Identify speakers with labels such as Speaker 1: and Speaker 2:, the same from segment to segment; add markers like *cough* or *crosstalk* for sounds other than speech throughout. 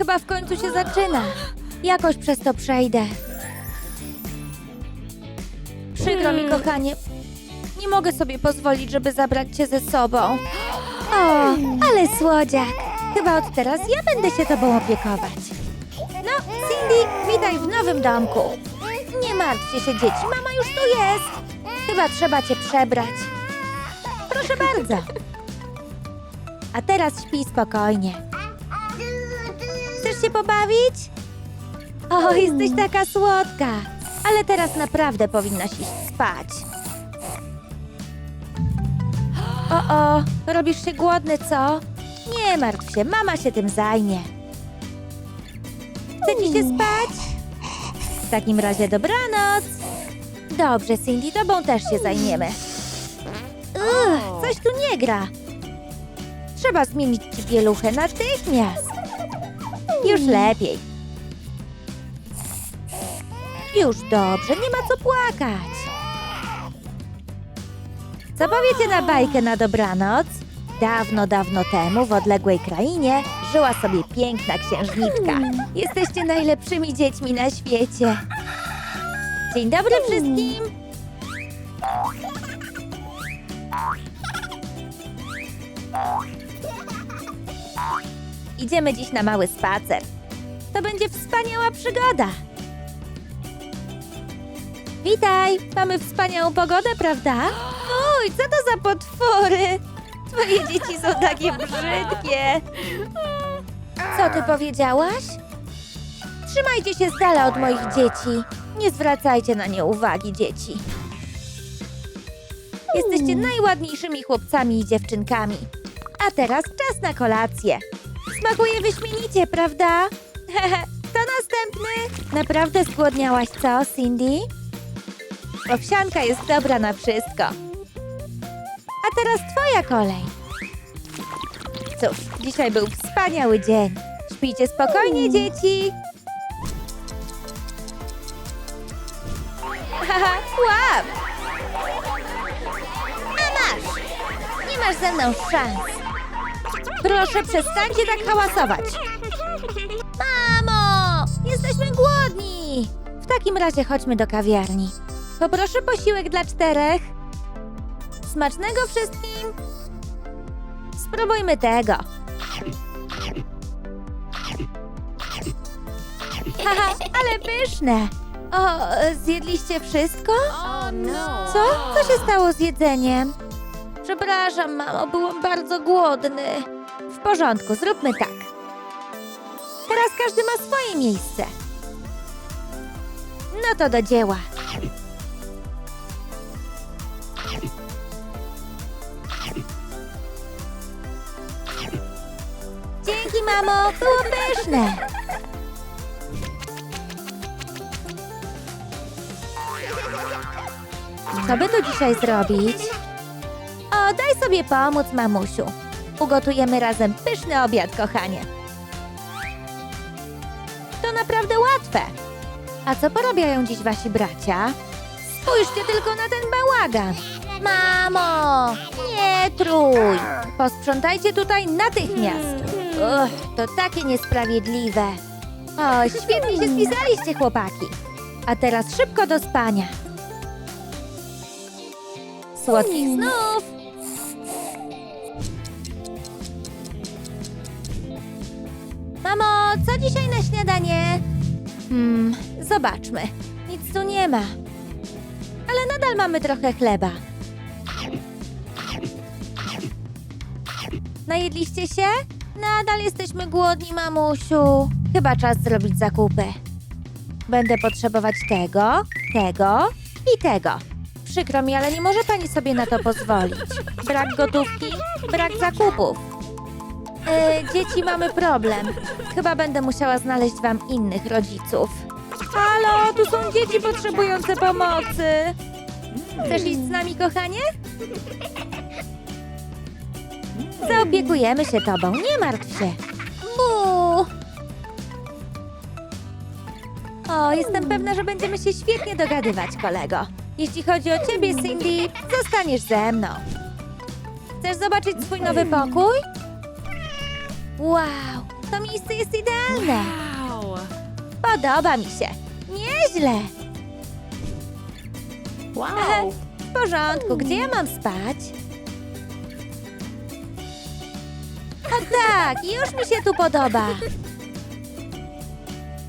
Speaker 1: chyba w końcu się zaczyna. Jakoś przez to przejdę. Przykro mi, kochanie. Nie mogę sobie pozwolić, żeby zabrać cię ze sobą. O, ale słodziak. Chyba od teraz ja będę się tobą opiekować. No, Cindy, witaj w nowym domku. Nie martwcie się, dzieci, mama już tu jest. Chyba trzeba cię przebrać. Proszę bardzo. A teraz śpij spokojnie. Chcesz się pobawić? O, jesteś taka słodka. Ale teraz naprawdę powinnaś iść spać. O, o, robisz się głodny, co? Nie martw się, mama się tym zajmie. Chce ci się spać? W takim razie dobranoc. Dobrze, Cindy, tobą też się zajmiemy. Uch, coś tu nie gra. Trzeba zmienić ci pieluchę natychmiast. Już lepiej. Już dobrze, nie ma co płakać. Co powiecie na bajkę na dobranoc? Dawno, dawno temu w odległej krainie żyła sobie piękna księżniczka. Jesteście najlepszymi dziećmi na świecie. Dzień dobry wszystkim. Idziemy dziś na mały spacer. To będzie wspaniała przygoda. Witaj! Mamy wspaniałą pogodę, prawda? Oj, co to za potwory? Twoje dzieci są takie brzydkie. Co ty powiedziałaś? Trzymajcie się z dala od moich dzieci. Nie zwracajcie na nie uwagi, dzieci. Jesteście najładniejszymi chłopcami i dziewczynkami. A teraz czas na kolację. Smakuje wyśmienicie, prawda? *laughs* Kto następny? Naprawdę zgłodniałaś, co, Cindy? Owsianka jest dobra na wszystko. A teraz twoja kolej. Cóż, dzisiaj był wspaniały dzień. Śpijcie spokojnie, dzieci. Haha, łap! A masz! Nie masz ze mną szans. Proszę, przestańcie tak hałasować. Mamo! Jesteśmy głodni! W takim razie chodźmy do kawiarni. Poproszę posiłek dla czterech. Smacznego wszystkim! Spróbujmy tego. Haha, ale pyszne! O, zjedliście wszystko? Co? Co się stało z jedzeniem? Przepraszam, mamo, byłem bardzo głodny. W porządku, zróbmy tak. Teraz każdy ma swoje miejsce. No to do dzieła. Dzięki, mamo, było pyszne. Co by tu dzisiaj zrobić? O, daj sobie pomóc, mamusiu. Ugotujemy razem pyszny obiad, kochanie. To naprawdę łatwe. A co porabiają dziś wasi bracia? Spójrzcie tylko na ten bałagan. Mamo, nie trój. Posprzątajcie tutaj natychmiast. Uch, to takie niesprawiedliwe. O, świetnie się spisaliście, chłopaki. A teraz szybko do spania. Słodkich snów! Mamo, co dzisiaj na śniadanie? Hmm, zobaczmy. Nic tu nie ma. Ale nadal mamy trochę chleba. Najedliście się? Nadal jesteśmy głodni, mamusiu. Chyba czas zrobić zakupy. Będę potrzebować tego, tego i tego. Przykro mi, ale nie może pani sobie na to pozwolić. Brak gotówki, brak zakupów. E, dzieci, mamy problem. Chyba będę musiała znaleźć wam innych rodziców. Halo, tu są dzieci potrzebujące pomocy. Chcesz iść z nami, kochanie? Zaopiekujemy się tobą, nie martw się. Bu! O, jestem pewna, że będziemy się świetnie dogadywać, kolego. Jeśli chodzi o ciebie, Cindy, zostaniesz ze mną. Chcesz zobaczyć swój nowy pokój? Wow, To miejsce jest idealne.
Speaker 2: Wow.
Speaker 1: Podoba mi się. Nieźle.
Speaker 2: Wow. *laughs*
Speaker 1: W porządku, gdzie ja mam spać? O tak, już mi się tu podoba.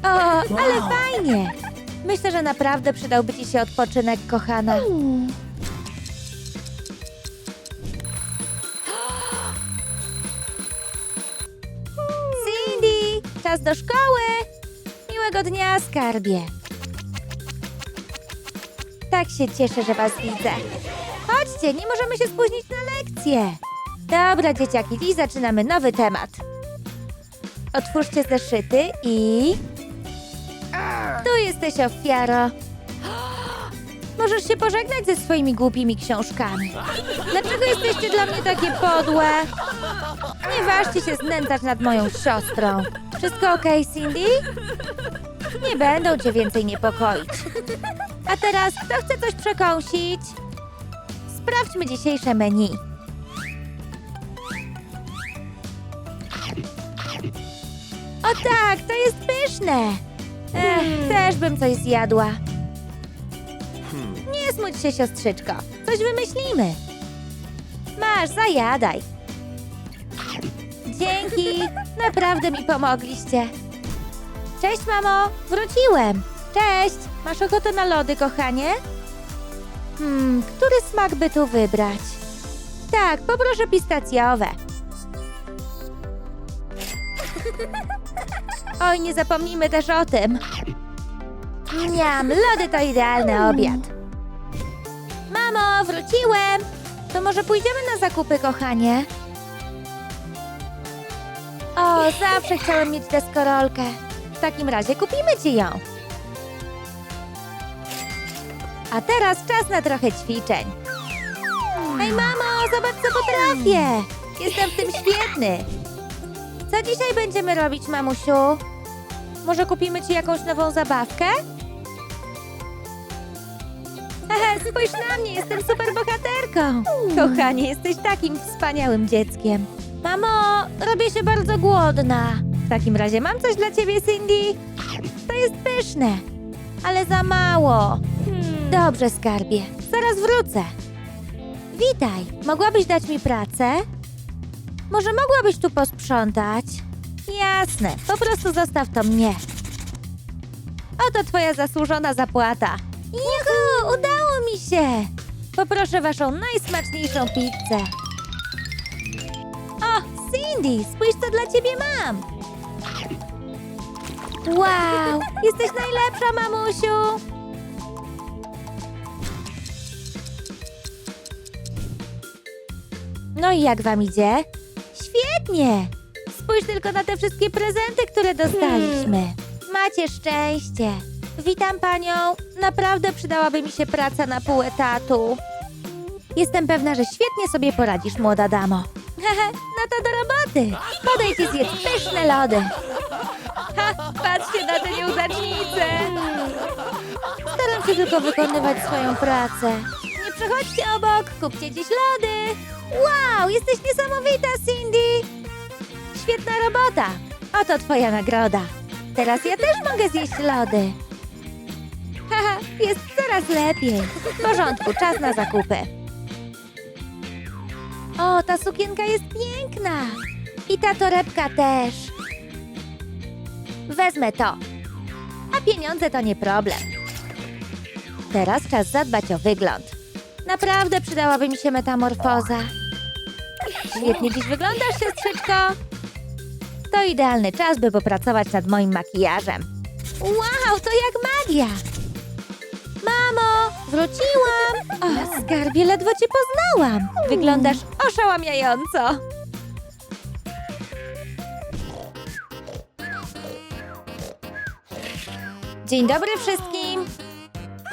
Speaker 1: O, ale fajnie. Myślę, że naprawdę przydałby ci się odpoczynek, kochana. Czas do szkoły. Miłego dnia, skarbie. Tak się cieszę, że was widzę. Chodźcie, nie możemy się spóźnić na lekcję. Dobra, dzieciaki, dziś zaczynamy nowy temat. Otwórzcie zeszyty i... Tu jesteś ofiaro. Możesz się pożegnać ze swoimi głupimi książkami. Dlaczego jesteście dla mnie takie podłe? Nie ważcie się znęcać nad moją siostrą. Wszystko okej, Cindy? Nie będą cię więcej niepokoić. A teraz kto chce coś przekąsić? Sprawdźmy dzisiejsze menu. O tak, to jest pyszne. Ech, też bym coś zjadła. Nie smuć się, siostrzyczko. Coś wymyślimy. Masz, zajadaj. Dzięki, naprawdę mi pomogliście. Cześć, mamo, wróciłem. Cześć, masz ochotę na lody, kochanie? Hmm, który smak by tu wybrać? Tak, poproszę pistacjowe. Oj, nie zapomnijmy też o tym. Miam, lody to idealny obiad. Mamo, wróciłem. To może pójdziemy na zakupy, kochanie? O, zawsze chciałem mieć deskorolkę. W takim razie kupimy ci ją. A teraz czas na trochę ćwiczeń. Hej, mamo, zobacz, co potrafię. Jestem w tym świetny. Co dzisiaj będziemy robić, mamusiu? Może kupimy ci jakąś nową zabawkę? Hehe, spójrz na mnie, jestem super bohaterką. Kochanie, jesteś takim wspaniałym dzieckiem. Mamo, robię się bardzo głodna. W takim razie mam coś dla ciebie, Cindy. To jest pyszne, ale za mało. Dobrze, skarbie. Zaraz wrócę. Witaj. Mogłabyś dać mi pracę? Może mogłabyś tu posprzątać? Jasne. Po prostu zostaw to mnie. Oto twoja zasłużona zapłata. Juhu, udało mi się. Poproszę waszą najsmaczniejszą pizzę. Spójrz co dla ciebie mam. Wow, jesteś najlepsza, mamusiu. No i jak wam idzie? Świetnie! Spójrz tylko na te wszystkie prezenty, które dostaliśmy. Macie szczęście. Witam panią. Naprawdę przydałaby mi się praca na pół etatu. Jestem pewna, że świetnie sobie poradzisz, młoda damo. *laughs* No to do roboty. Podejdź i zjedz pyszne lody. Ha, patrzcie na tę nieudacznicę. Staram się tylko wykonywać swoją pracę. Nie przechodźcie obok, kupcie dziś lody. Wow, jesteś niesamowita, Cindy. Świetna robota. Oto twoja nagroda. Teraz ja też mogę zjeść lody. Haha, jest coraz lepiej. W porządku, czas na zakupy. O, ta sukienka jest piękna. I ta torebka też. Wezmę to. A pieniądze to nie problem. Teraz czas zadbać o wygląd. Naprawdę przydałaby mi się metamorfoza. Świetnie dziś wyglądasz, siostrzyczko. To idealny czas, by popracować nad moim makijażem. Wow, to jak magia! Mamo, wróciłam! O, skarbie, ledwo cię poznałam. Wyglądasz oszałamiająco. Dzień dobry wszystkim!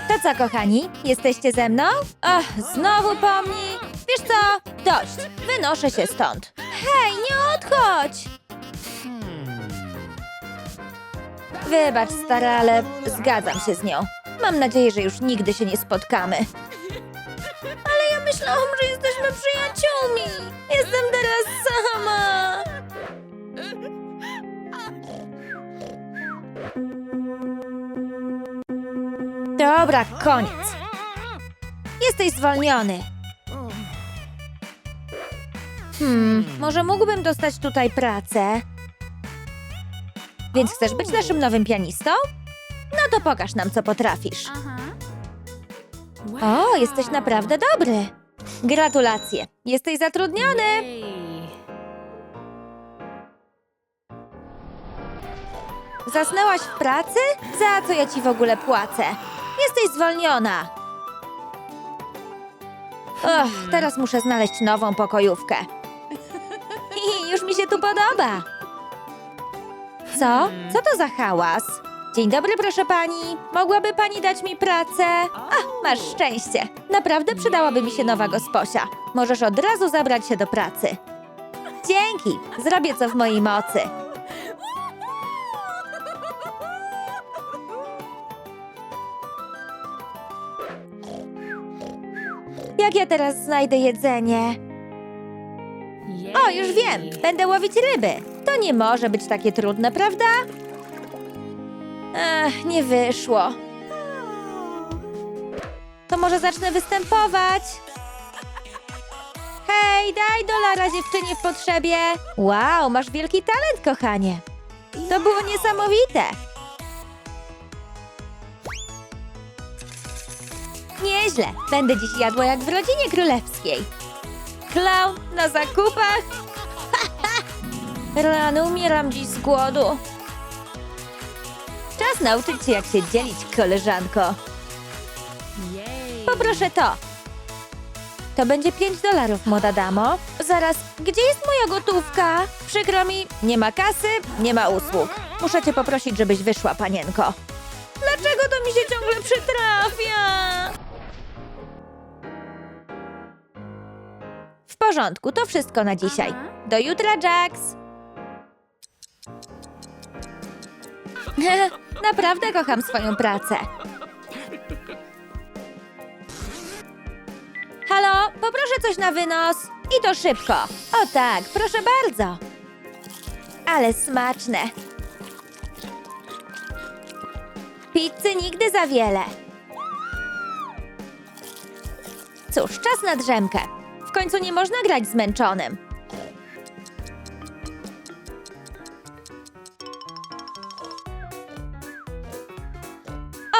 Speaker 1: To co, kochani? Jesteście ze mną? Ach, znowu pomni! Wiesz co? Dość! Wynoszę się stąd. Hej, nie odchodź! Wybacz, stara, ale zgadzam się z nią. Mam nadzieję, że już nigdy się nie spotkamy. Ale ja myślałam, że jesteśmy przyjaciółmi. Jestem teraz sama. Dobra, koniec. Jesteś zwolniony. Hmm, może mógłbym dostać tutaj pracę? Więc chcesz być naszym nowym pianistą? No to pokaż nam, co potrafisz. O, jesteś naprawdę dobry. Gratulacje. Jesteś zatrudniony. Zasnęłaś w pracy? Za co ja ci w ogóle płacę? Jesteś zwolniona. Och, teraz muszę znaleźć nową pokojówkę. *laughs* Już mi się tu podoba. Co? Co to za hałas? Dzień dobry, proszę pani. Mogłaby pani dać mi pracę? Ach, masz szczęście. Naprawdę przydałaby mi się nowa gosposia. Możesz od razu zabrać się do pracy. Dzięki. Zrobię co w mojej mocy. Jak ja teraz znajdę jedzenie? O, już wiem! Będę łowić ryby. To nie może być takie trudne, prawda? Ech, nie wyszło. To może zacznę występować? Hej, daj dolara dziewczynie w potrzebie. Wow, masz wielki talent, kochanie. To było niesamowite. Nieźle. Będę dziś jadła jak w rodzinie królewskiej. Klaun na zakupach. *laughs* Rany, umieram dziś z głodu. Czas nauczyć się, jak się dzielić, koleżanko. Poproszę to. To będzie 5 dolarów, młoda damo. Zaraz, gdzie jest moja gotówka? Przykro mi, nie ma kasy, nie ma usług. Muszę cię poprosić, żebyś wyszła, panienko. Dlaczego to mi się ciągle przytrafia? W porządku, to wszystko na dzisiaj. Do jutra, Jax! *laughs* Naprawdę kocham swoją pracę. Halo, poproszę coś na wynos. I to szybko. O tak, proszę bardzo. Ale smaczne. Pizzy nigdy za wiele. Cóż, czas na drzemkę. W końcu nie można grać zmęczonym.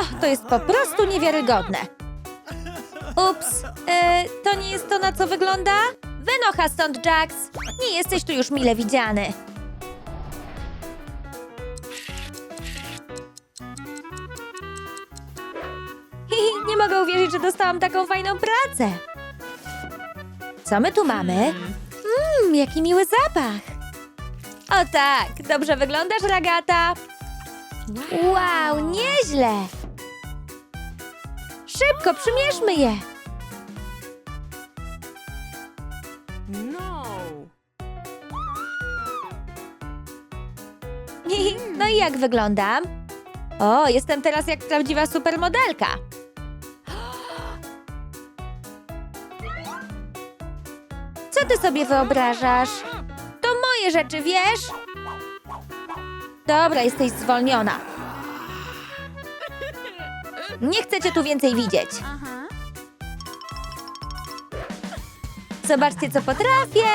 Speaker 1: Och, to jest po prostu niewiarygodne. Ups, e, to nie jest to, na co wygląda? Wynocha stąd, Jax. Nie jesteś tu już mile widziany. Hihi, nie mogę uwierzyć, że dostałam taką fajną pracę. Co my tu mamy? Mmm, jaki miły zapach. O tak, dobrze wyglądasz, ragata. Wow, nieźle. Szybko, przymierzmy je.
Speaker 2: No.
Speaker 1: No i jak wyglądam? O, jestem teraz jak prawdziwa supermodelka. Co ty sobie wyobrażasz? To moje rzeczy, wiesz? Dobra, jesteś zwolniona. Nie chcę cię tu więcej widzieć. Zobaczcie, co potrafię.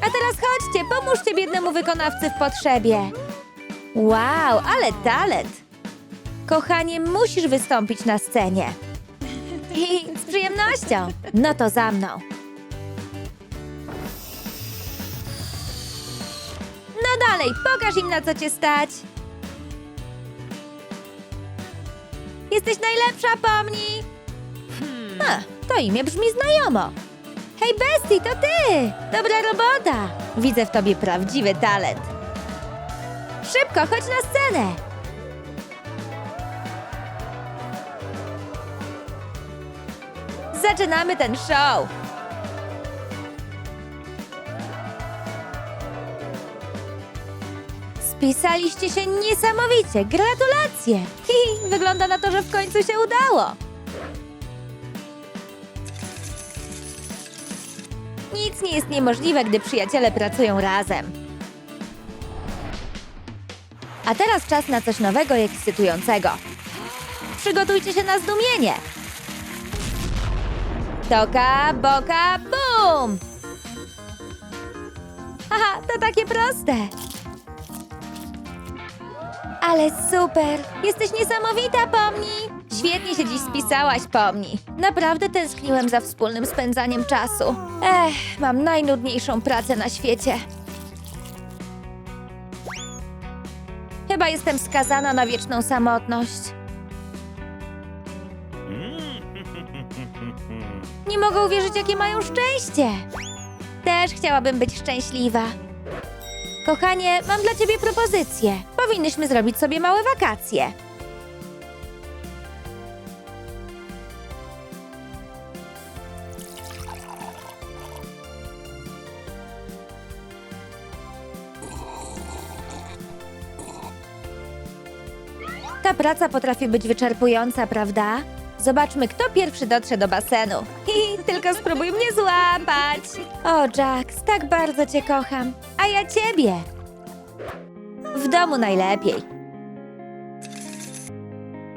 Speaker 1: A teraz chodźcie, pomóżcie biednemu wykonawcy w potrzebie. Wow, ale talent! Kochanie, musisz wystąpić na scenie. I z przyjemnością. No to za mną. No dalej, pokaż im na co cię stać. Jesteś najlepsza, pomni. A, to imię brzmi znajomo. Hej, Bestie, to ty! Dobra robota! Widzę w tobie prawdziwy talent. Szybko, chodź na scenę! Zaczynamy ten show! Spisaliście się niesamowicie! Gratulacje! Hi, wygląda na to, że w końcu się udało! Nic nie jest niemożliwe, gdy przyjaciele pracują razem. A teraz czas na coś nowego i ekscytującego. przygotujcie się na zdumienie. Toka, boka, bum! Haha, to takie proste. Ale super! Jesteś niesamowita, Pomni! Świetnie się dziś spisałaś, Pomni. Naprawdę tęskniłem za wspólnym spędzaniem czasu. Ech, mam najnudniejszą pracę na świecie. Chyba jestem skazana na wieczną samotność. *laughs* Nie mogę uwierzyć, jakie mają szczęście. Też chciałabym być szczęśliwa. Kochanie, mam dla ciebie propozycję. Powinnyśmy zrobić sobie małe wakacje. Ta praca potrafi być wyczerpująca, prawda? Zobaczmy, kto pierwszy dotrze do basenu. Hi, tylko spróbuj mnie złapać. O, Jax, tak bardzo cię kocham. A ja ciebie. W domu najlepiej.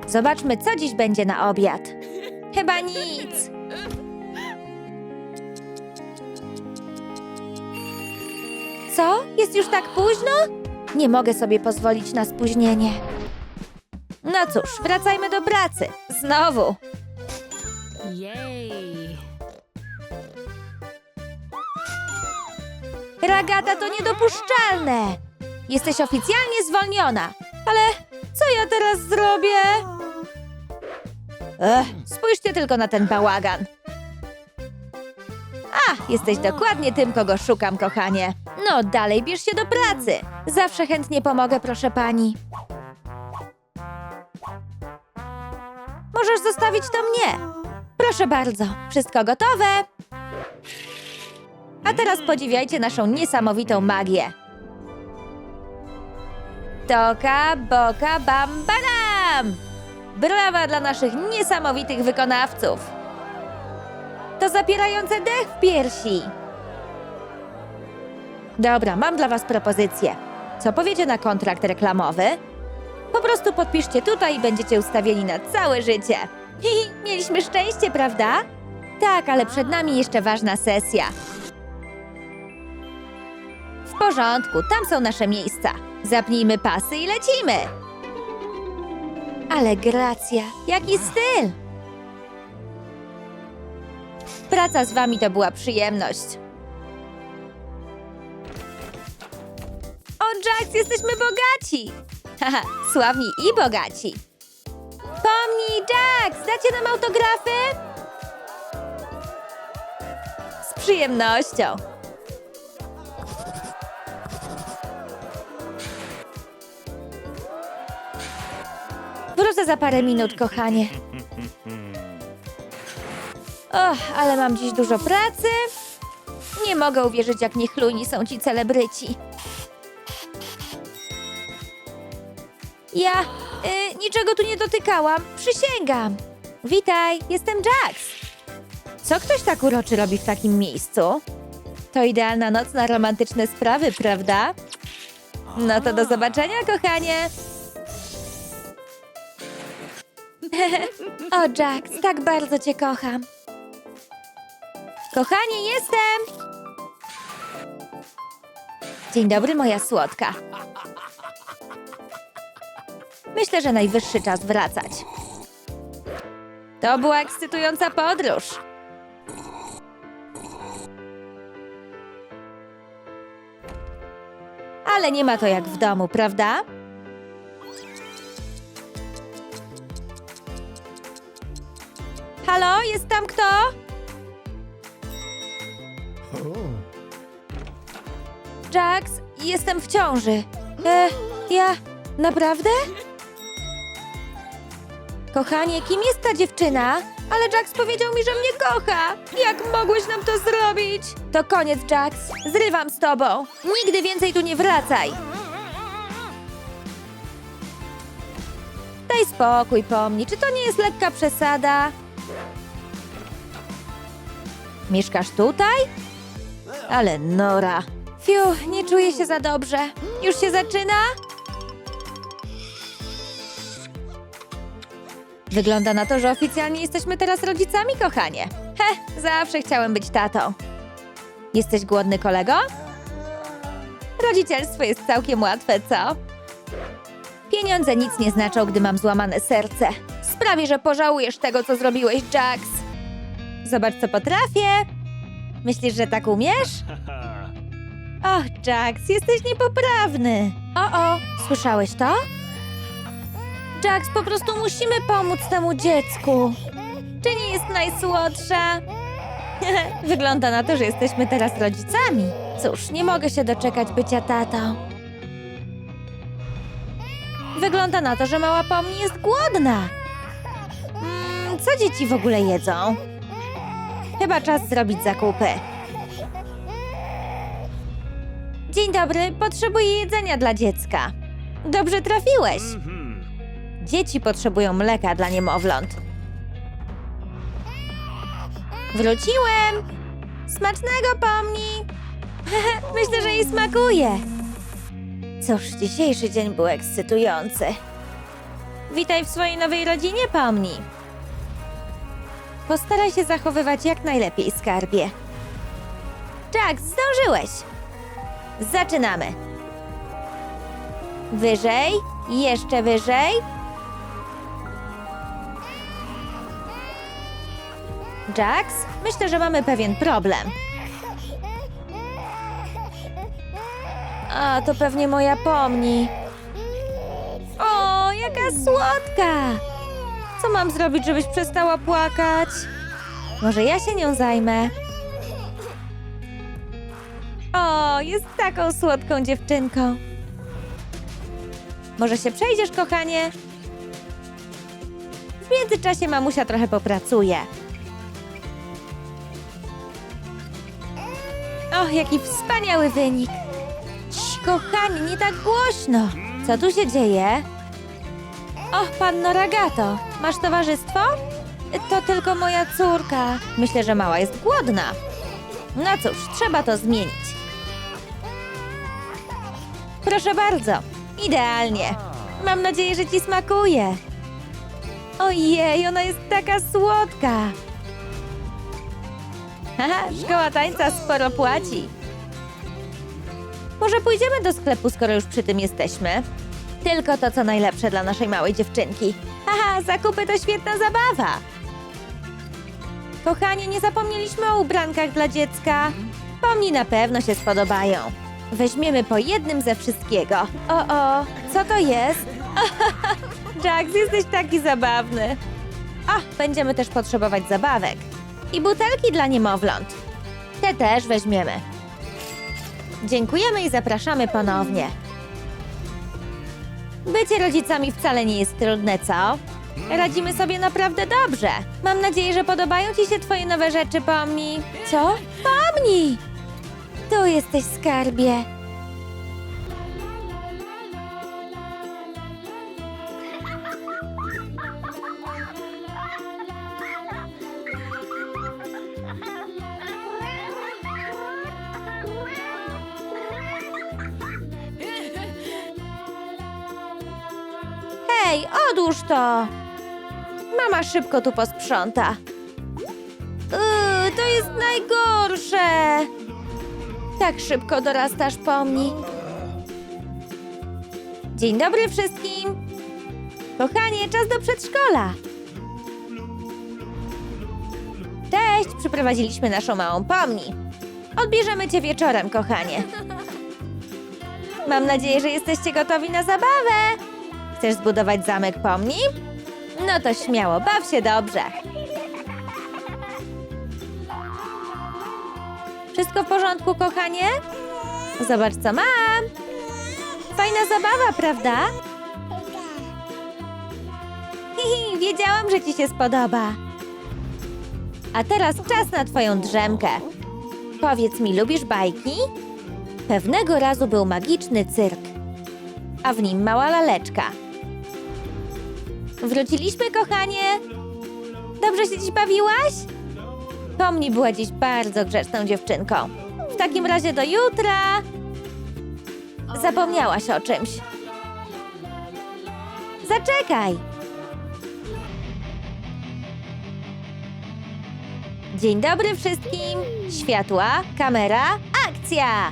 Speaker 1: Zobaczmy, co dziś będzie na obiad. Chyba nic. Co? Jest już tak późno? Nie mogę sobie pozwolić na spóźnienie. No cóż, wracajmy do pracy. Znowu.
Speaker 2: Yay!
Speaker 1: Ragata, to niedopuszczalne! Jesteś oficjalnie zwolniona. Ale co ja teraz zrobię? Ech, spójrzcie tylko na ten bałagan. A, jesteś dokładnie tym, kogo szukam, kochanie. No, dalej bierz się do pracy. Zawsze chętnie pomogę, proszę pani. Możesz zostawić to mnie. Proszę bardzo, wszystko gotowe. A teraz podziwiajcie naszą niesamowitą magię. Toka, boka, bam, badam! Brawa dla naszych niesamowitych wykonawców! To zapierające dech w piersi! Dobra, mam dla was propozycję. Co powiecie na kontrakt reklamowy? Po prostu podpiszcie tutaj i będziecie ustawieni na całe życie. Hihi, mieliśmy szczęście, prawda? Tak, ale przed nami jeszcze ważna sesja. Porządku, tam są nasze miejsca. Zapnijmy pasy i lecimy. Ale gracja, jaki styl! Praca z wami to była przyjemność. O, Jax, jesteśmy bogaci! *laughs* Haha, sławni i bogaci. Pomnij, Jax, dacie nam autografy? Z przyjemnością. Za parę minut, kochanie. Och, ale mam dziś dużo pracy. Nie mogę uwierzyć, jak niechlujni są ci celebryci. Ja y, niczego tu nie dotykałam, przysięgam. Witaj, jestem Jax. Co ktoś tak uroczy robi w takim miejscu? To idealna noc na romantyczne sprawy, prawda? No to do zobaczenia, kochanie. O, Jax, tak bardzo cię kocham. Kochanie, jestem! Dzień dobry, moja słodka. Myślę, że najwyższy czas wracać. To była ekscytująca podróż. Ale nie ma to jak w domu, prawda? Halo, jest tam kto? Jax, jestem w ciąży. E, ja... Naprawdę? Kochanie, kim jest ta dziewczyna? Ale Jax powiedział mi, że mnie kocha. Jak mogłeś nam to zrobić? To koniec, Jax. Zrywam z tobą. Nigdy więcej tu nie wracaj. Daj spokój, pomni. Czy to nie jest lekka przesada? Mieszkasz tutaj? Ale Nora. Fiu, nie czuję się za dobrze. Już się zaczyna? Wygląda na to, że oficjalnie jesteśmy teraz rodzicami, kochanie. He, zawsze chciałem być tatą. Jesteś głodny, kolego? Rodzicielstwo jest całkiem łatwe, co? Pieniądze nic nie znaczą, gdy mam złamane serce. Sprawi, że pożałujesz tego, co zrobiłeś, Jax. Zobacz, co potrafię. Myślisz, że tak umiesz? *laughs* Och, Jax, jesteś niepoprawny. O, o, słyszałeś to? Jax, po prostu musimy pomóc temu dziecku. Czy nie jest najsłodsza? *laughs* Wygląda na to, że jesteśmy teraz rodzicami. Cóż, nie mogę się doczekać bycia tatą. Wygląda na to, że mała Pomni jest głodna. Co dzieci w ogóle jedzą? Chyba czas zrobić zakupy. Dzień dobry, potrzebuję jedzenia dla dziecka. Dobrze trafiłeś. Dzieci potrzebują mleka dla niemowląt. Wróciłem! Smacznego pomni! *laughs* Myślę, że jej smakuje. Cóż, dzisiejszy dzień był ekscytujący. Witaj w swojej nowej rodzinie, pomni. Postaraj się zachowywać jak najlepiej, skarbie. Jack, zdążyłeś! Zaczynamy. Wyżej, jeszcze wyżej. Jax, myślę, że mamy pewien problem. A, to pewnie moja pomni. O, jaka słodka! Co mam zrobić, żebyś przestała płakać? Może ja się nią zajmę? O, jest taką słodką dziewczynką. Może się przejdziesz, kochanie? W międzyczasie mamusia trochę popracuje. Och, jaki wspaniały wynik! Cii, kochani, nie tak głośno! Co tu się dzieje? Och, panno Ragato, masz towarzystwo? To tylko moja córka. Myślę, że mała jest głodna. No cóż, trzeba to zmienić. Proszę bardzo, idealnie. Mam nadzieję, że ci smakuje. Ojej, ona jest taka słodka. Haha, szkoła tańca sporo płaci. Może pójdziemy do sklepu, skoro już przy tym jesteśmy? Tylko to, co najlepsze dla naszej małej dziewczynki. Haha, zakupy to świetna zabawa. Kochanie, nie zapomnieliśmy o ubrankach dla dziecka. Pomni na pewno się spodobają. Weźmiemy po jednym ze wszystkiego. O, o, co to jest? *laughs* Jax, jesteś taki zabawny. O, będziemy też potrzebować zabawek. I butelki dla niemowląt. Te też weźmiemy. Dziękujemy i zapraszamy ponownie. Bycie rodzicami wcale nie jest trudne, co? Radzimy sobie naprawdę dobrze. Mam nadzieję, że podobają Ci się Twoje nowe rzeczy, Pomni. Co? Pomni! Tu jesteś, skarbie. Hej, odłóż to! Mama szybko tu posprząta. Yy, to jest najgorsze! Tak szybko dorastasz, pomni. Dzień dobry wszystkim! Kochanie, czas do przedszkola! Cześć, przyprowadziliśmy naszą małą pomni. Odbierzemy cię wieczorem, kochanie. Mam nadzieję, że jesteście gotowi na zabawę. Chcesz zbudować zamek pomni? No to śmiało, baw się dobrze. Wszystko w porządku, kochanie? Zobacz, co mam. Fajna zabawa, prawda? Hihi, wiedziałam, że ci się spodoba. A teraz czas na twoją drzemkę. Powiedz mi, lubisz bajki? Pewnego razu był magiczny cyrk, a w nim mała laleczka. Wróciliśmy, kochanie! Dobrze się dziś bawiłaś? Tomni była dziś bardzo grzeczną dziewczynką. W takim razie do jutra! Zapomniałaś o czymś. Zaczekaj! Dzień dobry wszystkim! Światła, kamera, akcja!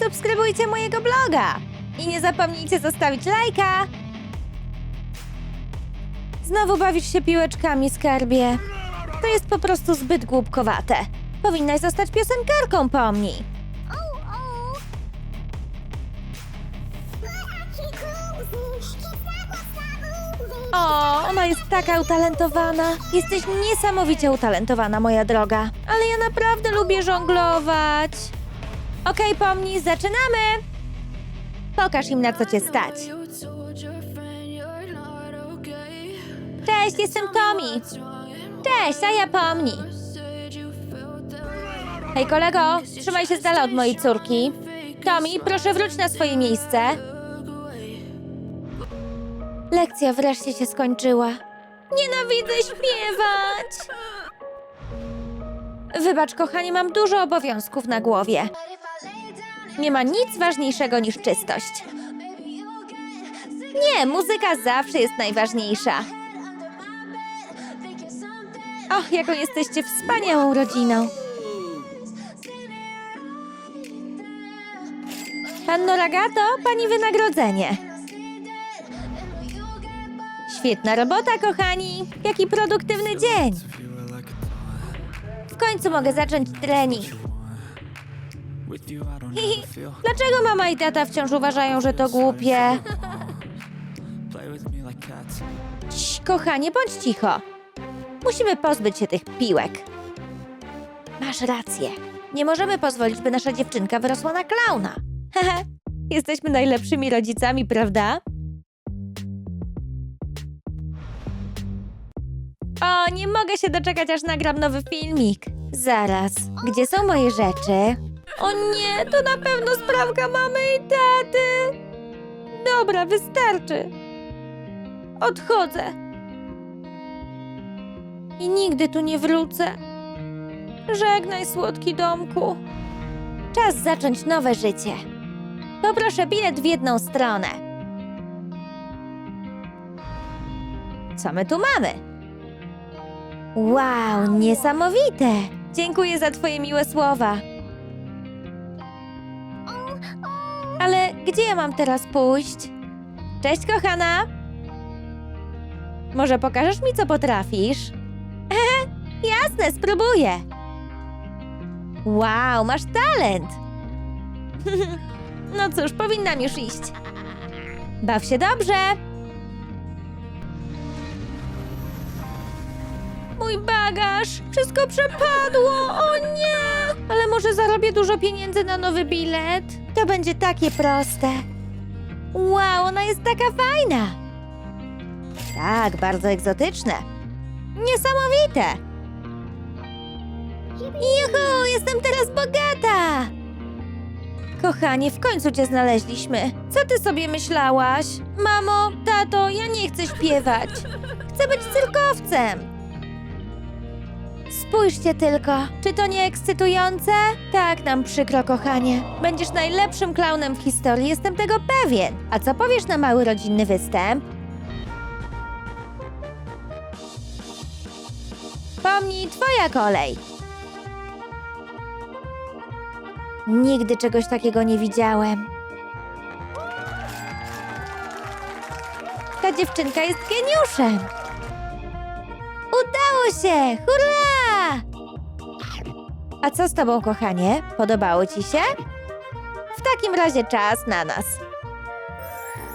Speaker 1: Subskrybujcie mojego bloga! I nie zapomnijcie zostawić lajka! Znowu bawisz się piłeczkami, skarbie. To jest po prostu zbyt głupkowate. Powinnaś zostać piosenkarką, pomnij. O, ona jest taka utalentowana. Jesteś niesamowicie utalentowana, moja droga. Ale ja naprawdę lubię żonglować. Okej, pomnij, zaczynamy. Pokaż im, na co cię stać. Cześć, jestem Tommy. Cześć, a ja pomni. Hej, kolego, trzymaj się z dala od mojej córki. Tommy, proszę wróć na swoje miejsce. Lekcja wreszcie się skończyła. Nienawidzę śpiewać! Wybacz, kochanie, mam dużo obowiązków na głowie. Nie ma nic ważniejszego niż czystość. Nie, muzyka zawsze jest najważniejsza. Och, jaką jesteście wspaniałą rodziną. Panno Ragato, pani wynagrodzenie. Świetna robota, kochani! Jaki produktywny dzień! W końcu mogę zacząć trening. *laughs* Dlaczego mama i tata wciąż uważają, że to głupie? Cii, kochanie, bądź cicho. Musimy pozbyć się tych piłek. Masz rację. Nie możemy pozwolić, by nasza dziewczynka wyrosła na klauna. Hehe, *laughs* jesteśmy najlepszymi rodzicami, prawda? O, nie mogę się doczekać, aż nagram nowy filmik. Zaraz, gdzie są moje rzeczy? O nie, to na pewno sprawka mamy i taty. Dobra, wystarczy. Odchodzę. I nigdy tu nie wrócę. Żegnaj, słodki domku. Czas zacząć nowe życie. Poproszę bilet w jedną stronę. Co my tu mamy? Wow, niesamowite! Dziękuję za Twoje miłe słowa. Ale gdzie ja mam teraz pójść? Cześć, kochana! Może pokażesz mi, co potrafisz? Jasne, spróbuję. Wow, masz talent! *laughs* no cóż, powinnam już iść. Baw się dobrze! Mój bagaż! Wszystko przepadło! O nie! Ale może zarobię dużo pieniędzy na nowy bilet? To będzie takie proste. Wow, ona jest taka fajna! Tak, bardzo egzotyczne. Niesamowite! Juhu, jestem teraz bogata! Kochanie, w końcu cię znaleźliśmy. Co ty sobie myślałaś? Mamo, tato, ja nie chcę śpiewać. Chcę być cyrkowcem. Spójrzcie tylko, czy to nie ekscytujące? Tak nam przykro, kochanie. Będziesz najlepszym klaunem w historii, jestem tego pewien. A co powiesz na mały rodzinny występ? Pomnij, twoja kolej. Nigdy czegoś takiego nie widziałem. Ta dziewczynka jest geniuszem. Udało się! Hurra! A co z tobą, kochanie? Podobało ci się? W takim razie czas na nas.